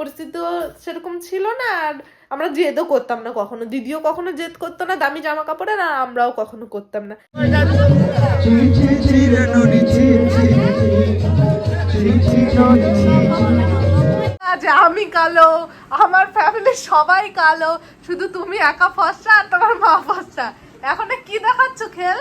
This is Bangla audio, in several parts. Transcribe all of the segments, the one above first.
পরিস্থিতিও সেরকম ছিল না, আর আমরা জেদও করতাম না কখনো, দিদিও কখনো জেদ করতো না, দামি জামা কাপড়ের আর আমরাও কখনো করতাম না। আজ আমি কালো, আমার ফ্যামিলির সবাই কালো, শুধু তুমি একা ফসা আর তোমার মা ফসা এখন কি দেখাচ্ছ, খেল?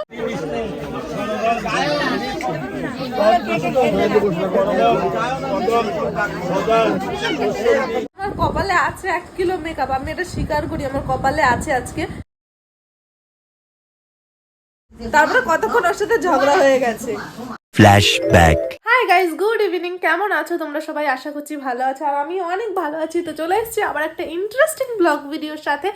আমার কপালে আছে এক কিলো মেকআপ আমি এটা স্বীকার করি, আমার কপালে আছে আজকে তারপরে কতক্ষণ ওর সাথে ঝগড়া হয়ে গেছে Flashback. Hi guys good evening কেমন আছো? তোমরা সবাই আশা করছি ভালো আছো আর আমি অনেক ভালো আছি। তো চলে এসেছি আবার একটা ইন্টারেস্টিং ব্লগ ভিডিওর সাথে।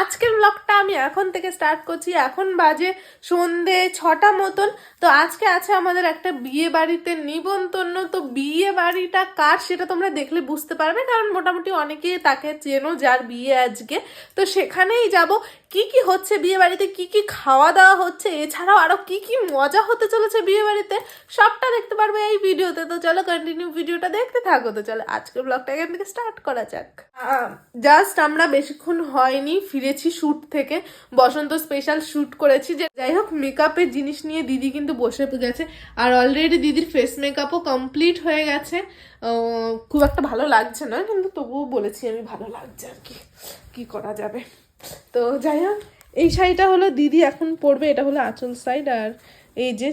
আজকের ব্লগটা আমি এখন থেকে স্টার্ট করছি। এখন বাজে সন্ধে ছটা মতন। তো আজকে আছে আমাদের একটা বিয়ে বাড়িতে নিবন্তন্ন তো বিয়ে বাড়িটা কার সেটা তোমরা দেখলে বুঝতে পারবে, কারণ মোটামুটি অনেকেই তাকে চেনো যার বিয়ে আজকে। তো সেখানেই যাব। কি কি হচ্ছে বিয়ে বাড়িতে? কি কি খাওয়া দাওয়া হচ্ছে? এছাড়াও আরও কি কি মজা হতে চলেছে বিয়ে বাড়িতে? সবটা দেখতে পারবে এই ভিডিওতে, তো চলো কন্টিনিউ ভিডিওটা দেখতে থাকো। তো চলো, আজকের ব্লগটা এখান থেকে স্টার্ট করা যাক। জাস্ট আমরা বেশিক্ষণ হয়নি, ফিরেছি শ্যুট থেকে। বসন্ত স্পেশাল শ্যুট করেছি। যে যাই হোক মেকআপের জিনিস নিয়ে দিদি কিন্তু বসে গেছে। আর অলরেডি দিদির ফেস মেকআপও কমপ্লিট হয়ে গেছে। খুব একটা ভালো লাগছে না, কিন্তু তবুও বলেছি আমি ভালো লাগছে আর কি। কি করা যাবে? তো যাই হোক এই শাড়িটা হলো দিদি এখন পরবে এটা হলো আঁচল সাইড আর এই যে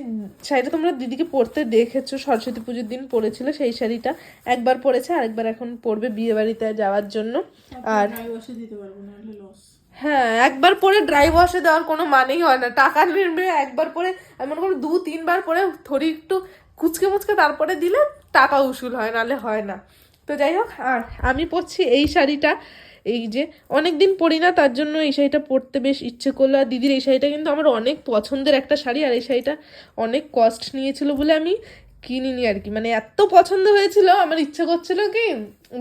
শাড়িটা তোমরা দিদিকে পরতে দেখেছ সরস্বতী পুজোর দিন পরেছিল সেই শাড়িটা একবার পরেছে আর একবার এখন পরবে বিয়ে বাড়িতে যাওয়ার জন্য। আর হ্যাঁ একবার পরে ড্রাই ওয়াশে দেওয়ার কোনো মানেই হয় না। টাকা নেবে একবার পরে আমি মনে করি দু তিনবার পরে থরি একটু কুচকে মুচকে তারপরে দিলে টাকা উসুল হয় নালে হয় না। তো যাই হোক আর আমি পরছি এই শাড়িটা। এই যে অনেক দিন পরি না, তার জন্য এই শাড়িটা পরতে বেশ ইচ্ছে করল। আর দিদির এই শাড়িটা কিন্তু আমার অনেক পছন্দের একটা শাড়ি, আর এই শাড়িটা অনেক কস্ট নিয়েছিল বলে আমি কিনিনি আর কি। মানে এত পছন্দ হয়েছিল, আমার ইচ্ছে করছিল কি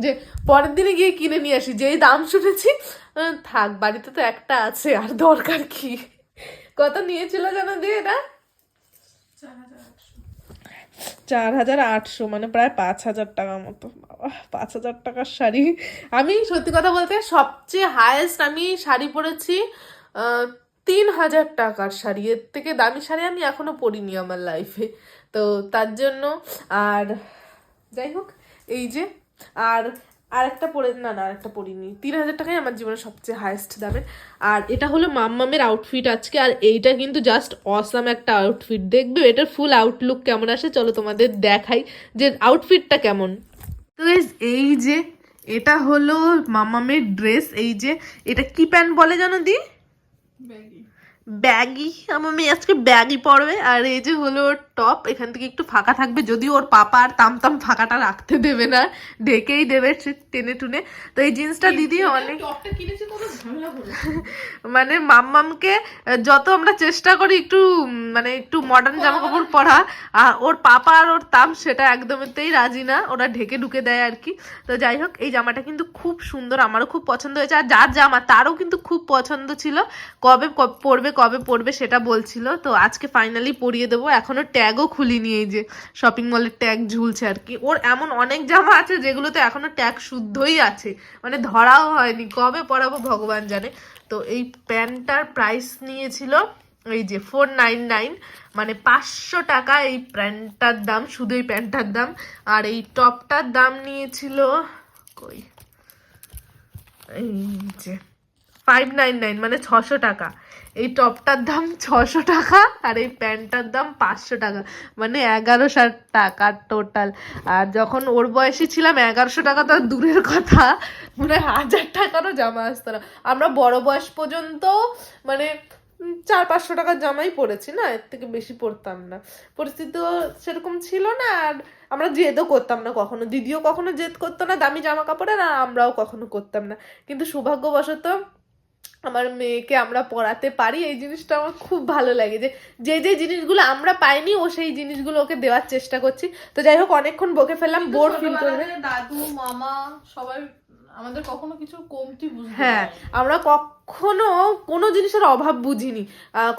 যে পরের দিনে গিয়ে কিনে নিয়ে আসি। যেই দাম শুনেছি থাক, বাড়িতে তো একটা আছে, আর দরকার কি? কত নিয়েছিল জানো দিয়ে এটা? চার হাজার আটশো মানে প্রায় পাঁচ হাজার টাকার মতো। বাবা, পাঁচ হাজার টাকার শাড়ি। আমি সত্যি কথা বলতে সবচেয়ে হায়েস্ট আমি শাড়ি পরেছি তিন হাজার টাকার শাড়ি। এর থেকে দামি শাড়ি আমি এখনও পরিনি আমার লাইফে তো তার জন্য, আর যাই হোক, এই যে, আর আরেকটা পরে, না না, আরেকটা পরিনি। তিন হাজার টাকাই আমার জীবনের সবচেয়ে হায়েস্ট দামের। আর এটা হলো মাম্মামের আউটফিট আজকে, আর এইটা কিন্তু জাস্ট অসাম একটা আউটফিট দেখবে এটার ফুল আউটলুক কেমন আসে, চলো তোমাদের দেখাই যে আউটফিটটা কেমন। তো এই যে, এটা হলো মামামের ড্রেস এই যে, এটা কি প্যান্ট বলে জানো দি? ব্যাগি আমার মেয়ে আজকে ব্যাগই পরবে আর এই যে হলো ওর টপ এখান থেকে একটু ফাঁকা থাকবে যদি ওর পাপা আর তামতাম ফাঁকাটা রাখতে দেবে না ঢেকেই দেবে টেনে টুনে। তো এই জিন্সটা দিদি অনেক মানে মাম্মামকে যত আমরা চেষ্টা করি একটু মানে একটু মডার্ন জামা কাপড় পরা আর ওর পাপা আর ওর তাম সেটা একদমতেই রাজি না ওরা ঢেকে ঢুকে দেয় আর কি। তো যাই হোক এই জামাটা কিন্তু খুব সুন্দর আমারও খুব পছন্দ হয়েছে আর যার জামা তারও কিন্তু খুব পছন্দ ছিল কবে পরবে কবে পড়বে সেটা বলছিল। তো আজকে ফাইনালি পরিয়ে দেবো। এখনও ট্যাগও খুলিনি এই যে শপিং মলের ট্যাগ ঝুলছে আর কি। ওর এমন অনেক জামা আছে যেগুলোতে এখনও ট্যাগ শুদ্ধই আছে। মানে ধরাও হয়নি। কবে পরাবো ভগবান জানে। তো এই প্যান্টটার প্রাইস নিয়েছিল এই যে ফোর নাইন নাইন মানে পাঁচশো টাকা এই প্যান্টটার দাম, শুধু এই প্যান্টটার দাম। আর এই টপটার দাম নিয়েছিল কই? এই যে ফাইভ নাইন নাইন মানে ছশো টাকা। এই টপটার দাম ছশো টাকা আর এই প্যান্টটার দাম পাঁচশো টাকা। মানে এগারোশো টাকা টোটাল আর যখন ওর বয়সী ছিলাম, এগারোশো টাকা তো দূরের কথা। মানে হাজার টাকারও জামা আসতো না। আমরা বড় বয়স পর্যন্ত মানে চার পাঁচশো টাকার জামাই পরেছি না? এর থেকে বেশি পরতাম না। পরিস্থিতিও সেরকম ছিল না আর আমরা জেদও করতাম না কখনো। দিদিও কখনো জেদ করতো না দামি জামা কাপড়ের আর আমরাও কখনো করতাম না। কিন্তু সৌভাগ্যবশত আমার মেয়েকে আমরা পড়াতে পারি এই জিনিসটা আমার খুব ভালো লাগে যে যে যে জিনিসগুলো আমরা পাইনি ও সেই জিনিসগুলো ওকে দেওয়ার চেষ্টা করছি। তো যাই হোক অনেকক্ষণ বকে ফেললাম বোর ফিল করবে। দাদু মামা সবাই আমাদের কখনো কিছু কমতি বুঝতে হ্যাঁ আমরা কখনো কোনো জিনিসের অভাব বুঝিনি।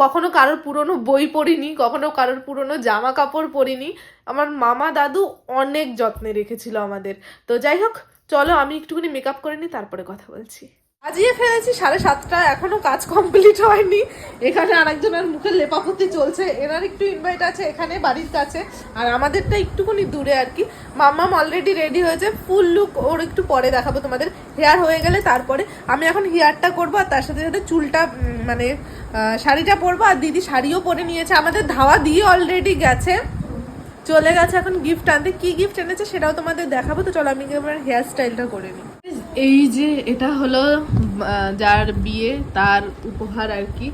কখনো কারোর পুরনো বই পড়িনি কখনো কারোর পুরনো জামা কাপড় পরিনি আমার মামা দাদু অনেক যত্নে রেখেছিল আমাদের। তো যাই হোক চলো আমি একটুখানি মেকআপ করে নিই তারপরে কথা বলছি। আজিয়ে ফেলেছি, সাড়ে সাতটা এখনও কাজ কমপ্লিট হয়নি। এখানে আরেকজনের মুখে লেপাপতি চলছে। এনার একটু ইনভাইট আছে, এখানে বাড়ির কাছে। আর আমাদেরটা একটুখানি দূরে আর কি। মাম্মাম অলরেডি রেডি হয়েছে। ফুল লুক ওর একটু পরে দেখাবো তোমাদের। হেয়ার হয়ে গেলে তারপরে আমি এখন হেয়ারটা করব আর তার সাথে সাথে চুলটা মানে শাড়িটা পরবো। আর দিদি শাড়িও পরে নিয়েছে। আমাদের ধাওয়া দিয়ে অলরেডি গেছে। চলে গেছে এখন গিফট আনতে। কি গিফট এনেছে সেটাও তোমাদের দেখাবো। তো চলো আমি হেয়ার স্টাইলটা করে নিই। এই যে এটা হলো যার বিয়ে তার উপহার আর কি।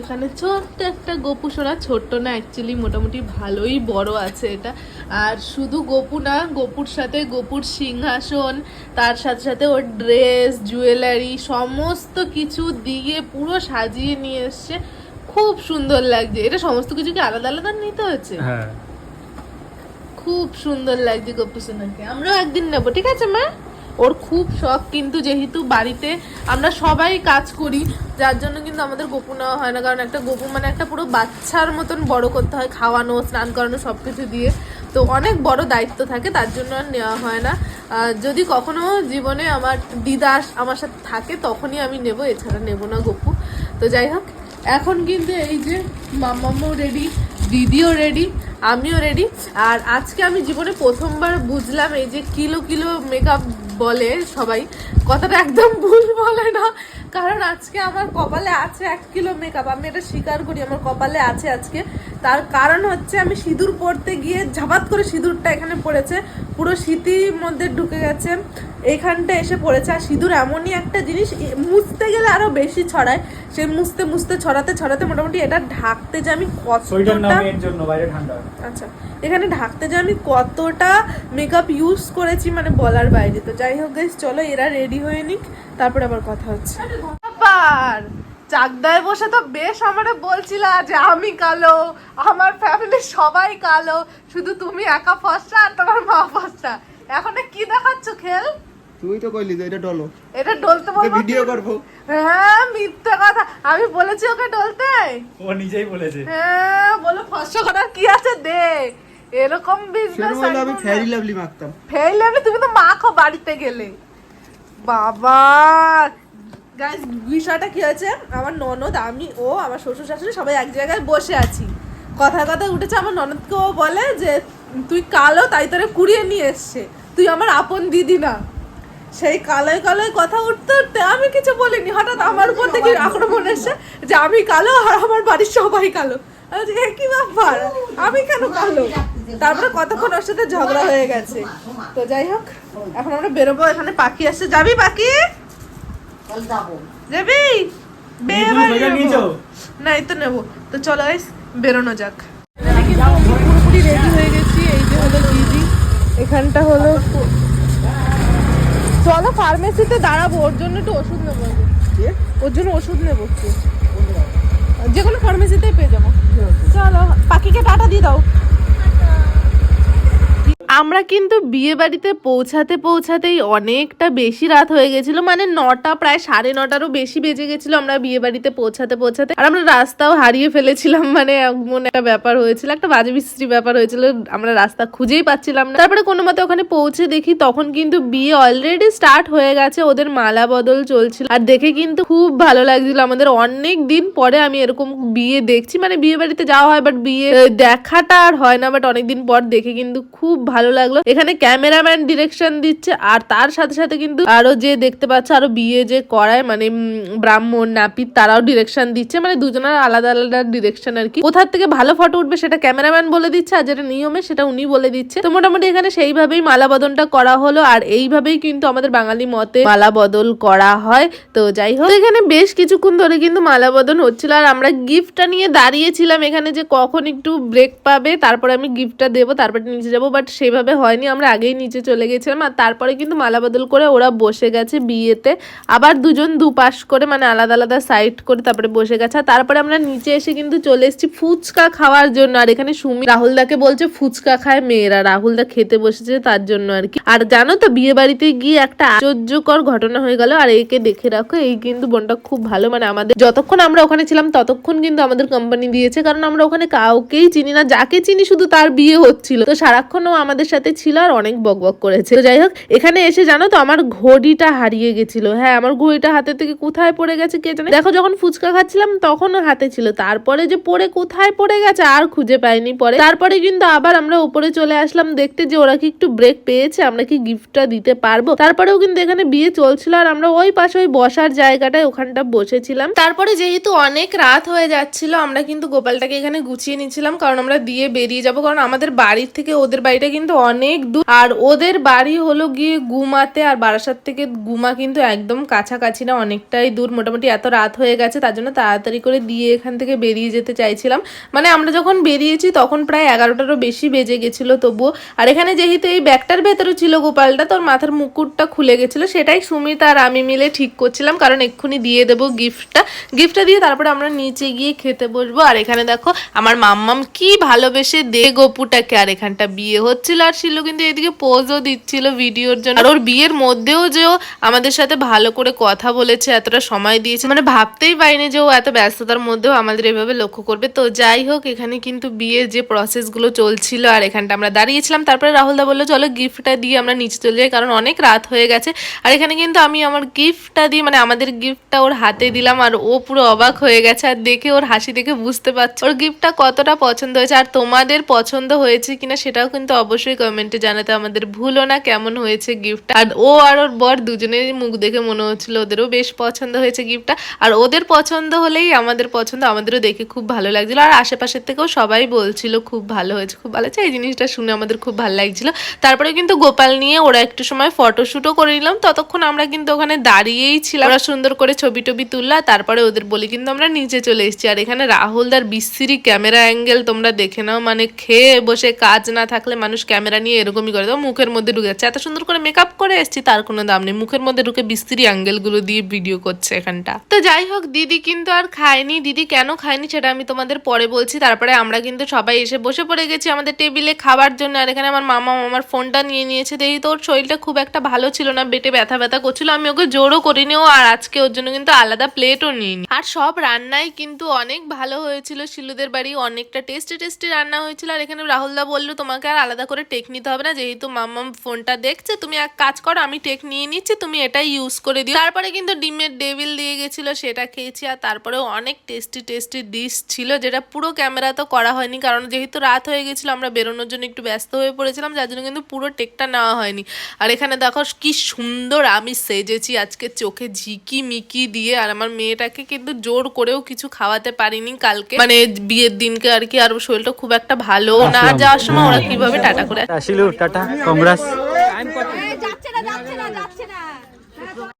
এখানে ছোট্ট একটা গোপু সোনা ছোট্ট না অ্যাকচুয়ালি মোটামুটি ভালোই বড় আছে এটা। আর শুধু গোপু না গোপুর সাথে গোপুর সিংহাসন তার সাথে সাথে ওর ড্রেস জুয়েলারি সমস্ত কিছু দিয়ে পুরো সাজিয়ে নিয়ে এসছে। খুব সুন্দর লাগছে। এটা সমস্ত কিছু কি আলাদা আলাদা নিতে হচ্ছে হ্যাঁ। খুব সুন্দর লাগছে গপু সোনাকে। আমরাও একদিন নেব ঠিক আছে মা? ওর খুব শখ, কিন্তু যেহেতু বাড়িতে আমরা সবাই কাজ করি, যার জন্য কিন্তু আমাদের গোপু নেওয়া হয় না। কারণ একটা গপু মানে একটা পুরো বাচ্চার মতন বড় করতে হয়, খাওয়ানো, স্নান করানো সব কিছু দিয়ে। তো অনেক বড় দায়িত্ব থাকে, তার জন্য আর নেওয়া হয় না। যদি কখনো জীবনে আমার দিদা আমার সাথে থাকে, তখনই আমি নেব, এছাড়া নেব না গপু। তো যাই হোক, এখন কিন্তু এই যে মাম্মামও রেডি দিদিও রেডি আমিও রেডি আর আজকে আমি জীবনে প্রথমবার বুঝলাম এই যে কিলো কিলো মেকআপ বলে সবাই। কথাটা একদম ভুল বলে না। কারণ আজকে আমার কপালে আছে এক কিলো মেকআপ আমি এটা স্বীকার করি আমার কপালে আছে আজকে। তার কারণ হচ্ছে আমি সিঁদুর পরতে গিয়ে ঝাপাত করে সিঁদুরটা এখানে পড়েছে। পুরো শীতির মধ্যে ঢুকে গেছে। এইখানটা এসে পড়েছে। আর সিঁদুর এমনই একটা জিনিস মুছতে গেলে আরও বেশি ছড়ায়। সে মুছতে মুছতে ছড়াতে ছড়াতে মোটামুটি এটা ঢাকতে যে আমি কতটা জন্য আচ্ছা এখানে ঢাকতে যে আমি কতটা মেকআপ ইউজ করেছি মানে বলার বাইরে। তো যাই হোক গাইস চলো এরা রেডি হয়ে নিক। তারপরে আবার কথা হচ্ছে। আবার চাকদায় বসে তো বেশ আমারে বলছিলা যে আমি কালো আমার ফ্যামিলির সবাই কালো শুধু তুমি একা ফসা আর তোমার মা ফসা এখন কি দেখাচ্ছ খেল? তুই তো কইলি তো এটা ডলো। এটা ডলতে বলব ভিডিও করব। হ্যাঁ মিথ্যে কথা। আমি বলেছি ওকে ডলতে। ও নিজেই বলেছে। হ্যাঁ বলো ফসা করার কি আছে দে। এরকম বিজনেস আমি ফেয়ারি লাভলি মাখতাম। ফেলে আমি তুমি তো মাখো বাড়িতে গেলে। বাবা! গাইস বিষয়টা কি হয়েছে? আমার ননদ আমি ও আমার শ্বশুর শাশুড়ি সবাই এক জায়গায় বসে আছি। কথা কথা উঠেছে আমার ননদকেও বলে যে তুই কালো তাই তোরে কুড়িয়ে নিয়ে এসছে। তুই আমার আপন দিদি না। সেই কালোয় কালোয় কথা উঠতে উঠতে আমি কিছু বলিনি। হঠাৎ আমার উপর থেকে আক্রমণ এসছে যে আমি কালো আর আমার বাড়ির সবাই কালো। বলছি, "এ কি ব্যাপার? আমি কেন কালো? তারপরে কতক্ষণ ওর সাথে ঝগড়া হয়ে গেছে? তো যাই হোক এখন আমরা বেরোবো এখানে পাখি আসছে। যাবি পাখি? যাবি। না এই তো নেব। তো চলো গাইস বেরোনো যাক। পুরোপুরি রেডি হয়ে গেছি। এই যে হলো দিদি এখানটা হলো চলো ফার্মেসিতে দাঁড়াবো। ওর জন্য একটু ওষুধ নেব। ওর জন্য ওষুধ নেব যে কোনো ফার্মেসিতেই পেয়ে যাব। চলো পাখিকে টাটা দিয়ে দাও। আমরা কিন্তু বিয়ে বাড়িতে পৌঁছাতে পৌঁছাতেই অনেকটা বেশি রাত হয়ে গেছিল মানে নটা, প্রায় সাড়ে নটারও বেশি বেজে গেছিল আমরা বিয়ে বাড়িতে পৌঁছাতে পৌঁছাতে। আর আমরা রাস্তাও হারিয়ে ফেলেছিলাম মানে এমন একটা ব্যাপার হয়েছিল, একটা বাজে বিশ্রী ব্যাপার হয়েছিল, আমরা রাস্তা খুঁজেই পাচ্ছিলাম না। তারপরে কোনো মতে ওখানে পৌঁছে দেখি তখন কিন্তু বিয়ে অলরেডি স্টার্ট হয়ে গেছে, ওদের মালা বদল চলছিল। আর দেখে কিন্তু খুব ভালো লাগছিল, আমাদের অনেক দিন পরে আমি এরকম বিয়ে দেখছি মানে বিয়ে বাড়িতে যাওয়া হয় বাট বিয়ে দেখাটা আর হয় না বাট অনেকদিন পর দেখে কিন্তু খুব ভালো লাগল। এখানে ক্যামেরাম্যান ডিরেকশন দিচ্ছে, আর তার সাথে সাথে কিন্তু আরও যে দেখতে পাচ্ছে, আরও বিয়ে যে করায় মানে ব্রাহ্মণ, নাপিত, তারাও ডিরেকশন দিচ্ছে। মানে দুজনের আলাদা আলাদা ডিরেকশন আর কি। কোথার থেকে ভালো ফটো উঠবে সেটা ক্যামেরাম্যান বলে দিচ্ছে, আর যেটা নিয়মে সেটা উনি বলে দিচ্ছে। তো মোটামুটি এখানে সেইভাবেই মালা বদলটা করা হলো, আর এইভাবেই কিন্তু আমাদের বাঙালি মতে মালা বদল করা হয়। তো যাই হোক এখানে বেশ কিছুক্ষণ ধরে কিন্তু মালা বদল হচ্ছিল, আর আমরা গিফটটা নিয়ে দাঁড়িয়েছিলাম। এখানে যে কখন একটু ব্রেক পাবে, তারপরে আমি গিফটটা দেবো, তারপরে নিচে যাব বাট সেভাবে হয়নি, আমরা আগেই নিচে চলে গেছিলাম আর তারপরে কিন্তু মালা বদল করে ওরা বসে গেছে বিয়েতে। আবার দুজন দুপাশ করে মানে আলাদা আলাদা সাইড করে তারপরে বসে গেছে। আর তারপরে আমরা নিচে এসে কিন্তু চলে এসেছি ফুচকা খাওয়ার জন্য। আর এখানে সুমি রাহুলদাকে বলছে ফুচকা খায় মেয়েরা। রাহুলদা খেতে বসেছে তার জন্য আর কি। আর জানো তো বিয়ে বাড়িতে গিয়ে একটা আশ্চর্যকর ঘটনা হয়ে গেল। আর একে দেখে রাখো, এই কিন্তু বোনটা খুব ভালো। মানে আমাদের যতক্ষণ আমরা ওখানে ছিলাম ততক্ষণ কিন্তু আমাদের কোম্পানি দিয়েছে। কারণ আমরা ওখানে কাউকেই চিনি না। যাকে চিনি শুধু তার বিয়ে হচ্ছিল। তো সারাক্ষণ ও আমাদের আমাদের সাথে ছিল আর অনেক বকবক করেছে। তো যাই হোক, এখানে এসে জানো তো আমার ঘড়িটা হারিয়ে গেছিল। হ্যাঁ আমার ঘড়িটা হাতে থেকে কোথায় পড়ে গেছে কে জানে? দেখো, যখন ফুচকা খাচ্ছিলাম তখনও হাতে ছিল। তারপরে যে পড়ে কোথায় পড়ে গেছে আর খুঁজে পাইনি পরে। তারপরে কিন্তু আবার আমরা উপরে চলে আসলাম দেখতে যে ওরা কি একটু ব্রেক পেয়েছে, আমরা কি গিফটটা দিতে পারব? তারপরেও কিন্তু এখানে বিয়ে চলছিল আর আমরা ওই পাশে ওই বসার জায়গাটায় ওখানটা বসেছিলাম। তারপরে যেহেতু অনেক রাত হয়ে যাচ্ছিল, আমরা কিন্তু গোপালটাকে এখানে গুছিয়ে নিচ্ছিলাম। কারণ আমরা দিয়ে বেরিয়ে যাব, কারণ আমাদের বাড়ির থেকে ওদের বাড়িটা কিন্তু অনেক দূর। আর ওদের বাড়ি হলো গিয়ে গুমাতে, আর বারাসাত থেকে গুমা কিন্তু একদম কাছাকাছি না, অনেকটাই দূর। মোটামুটি এত রাত হয়ে গেছে, তার জন্য তাড়াতাড়ি করে দিয়ে এখান থেকে বেরিয়ে যেতে চাইছিলাম। মানে আমরা যখন বেরিয়েছি তখন প্রায় এগারোটারও বেশি বেজে গেছিল তবুও। আর এখানে যেহেতু এই ব্যাগটার ভেতরে ছিল গোপালটা তোর মাথার মুকুটটা খুলে গেছিল। সেটাই সুমিতা আর আমি মিলে ঠিক করছিলাম, কারণ এক্ষুনি দিয়ে দেবো গিফটটা। গিফটটা দিয়ে তারপরে আমরা নিচে গিয়ে খেতে বসবো। আর এখানে দেখো, আমার মাম্মাম কি ভালোবেসে দে গপুটাকে। আর এখানটা বিয়ে হচ্ছিল আর ছিল কিন্তু এদিকে পোজও দিচ্ছিল ভিডিওর জন্য। আর ওর বিয়ের মধ্যেও যে আমাদের সাথে ভালো করে কথা বলেছে, এতটা সময় দিয়েছে মানে ভাবতেই পারিনি যে ও এত ব্যস্ততার মধ্যেও আমাদের এভাবে লক্ষ্য করবে। তো যাই হোক, এখানে কিন্তু বিয়ের যে প্রসেসগুলো চলছিল, আর এখানটা আমরা দাঁড়িয়েছিলাম, তারপরে রাহুলদা বলল, চলো গিফটটা দিয়ে আমরা নিচে চলে যাই, কারণ অনেক রাত হয়ে গেছে। আর এখানে কিন্তু আমি আমার গিফটটা দিয়ে মানে আমাদের গিফটটা ওর হাতে দিলাম, আর ও পুরো অবাক হয়ে গেছে, আর দেখে ওর হাসি দেখে বুঝতে পারছে। ওর গিফটটা কতটা পছন্দ হয়েছে, আর তোমাদের পছন্দ হয়েছে কিনা সেটাও কিন্তু অবশ্যই কমেন্টে জানাতে আমাদের ভুলো না কেমন হয়েছে গিফট আর ও আর ওর বর দুজনেরই মুখ দেখে মনে হচ্ছিল, ওদেরও বেশ পছন্দ হয়েছে গিফটটা আর ওদের পছন্দ হলেই আমাদের পছন্দ, আমাদেরও দেখে খুব ভালো লাগছিল। আর আশেপাশের থেকেও সবাই বলছিল, খুব ভালো হয়েছে, খুব ভালো হয়েছে। এই জিনিসটা শুনে আমাদের খুব ভালো লাগছিল। তারপরে কিন্তু গোপাল নিয়ে ওরা একটু সময় ফটোশ্যুটও করে নিলাম। ততক্ষণ আমরা কিন্তু ওখানে দাঁড়িয়েই ছিলাম। ওরা সুন্দর করে ছবি টবি তুললা তারপরে ওদের বলি, কিন্তু আমরা নিচে চলে এসেছি। আর এখানে রাহুলদার বিশ্রী ক্যামেরা অ্যাঙ্গেল তোমরা দেখে নাও। মানে খেয়ে বসে কাজ না থাকলে মানুষ ক্যামেরা নিয়ে এরকমই করে। তো মুখের মধ্যে ঢুকে যাচ্ছে। এত সুন্দর করে মেকআপ করে এসেছি, তার কোনো দাম নেই। মুখের মধ্যে ঢুকে বিস্তিরি অ্যাঙ্গেলগুলো দিয়ে ভিডিও করছে এখানটা। তো যাই হোক, দিদি কিন্তু আর খায়নি। দিদি কেন খায়নি সেটা আমি তোমাদের পরে বলছি। তারপরে আমরা কিন্তু সবাই এসে বসে পড়ে গেছি আমাদের টেবিলে খাবার জন্য। আর এখানে আমার মামা আমার ফোনটা নিয়ে নিয়েছে। দেখি তো ওর শরীরটা খুব একটা ভালো ছিল না বেটে ব্যথা ব্যথা করছিল। আমি ওকে জোরও করিনি, ও আর আজকে ওর জন্য কিন্তু আলাদা প্লেটও নিইনি। আর সব রান্নাই কিন্তু অনেক ভালো হয়েছিল। শিলুদের বাড়ি অনেকটা টেস্টি টেস্টি রান্না হয়েছিল। আর এখানে রাহুলদা বলল, তোমাকে আর আলাদা করে টেক নিতে হবে না। যেহেতু মাম্মাম ফোনটা দেখছে তুমি এক কাজ করো আমি টেক নিয়ে নিচ্ছি তুমি এটাই ইউজ করে দিও। তারপরে কিন্তু ডিমের ডেভিল দিয়ে গেছিল সেটা খেয়েছি আর তারপরে অনেক টেস্টি টেস্টি ডিশ ছিল যেটা পুরো ক্যামেরা তো করা হয়নি কারণ যেহেতু রাত হয়ে গেছিল আমরা বেরোনোর জন্য একটু ব্যস্ত হয়ে পড়েছিলাম যার জন্য কিন্তু পুরো টেকটা নেওয়া হয়নি। আর এখানে দেখো কি সুন্দর আমি সেজেছি আজকে চোখে ঝিকি মিকি দিয়ে আর আমার মেয়েটাকে কিন্তু জোর করেও কিছু খাওয়াতে পারিনি কালকে। মানে বিয়ের দিনকে আর কি আর শরীরটা খুব একটা ভালো না। যাওয়ার সময় ওরা কীভাবে টাটা করে শিলু টাটা কংগ্রেস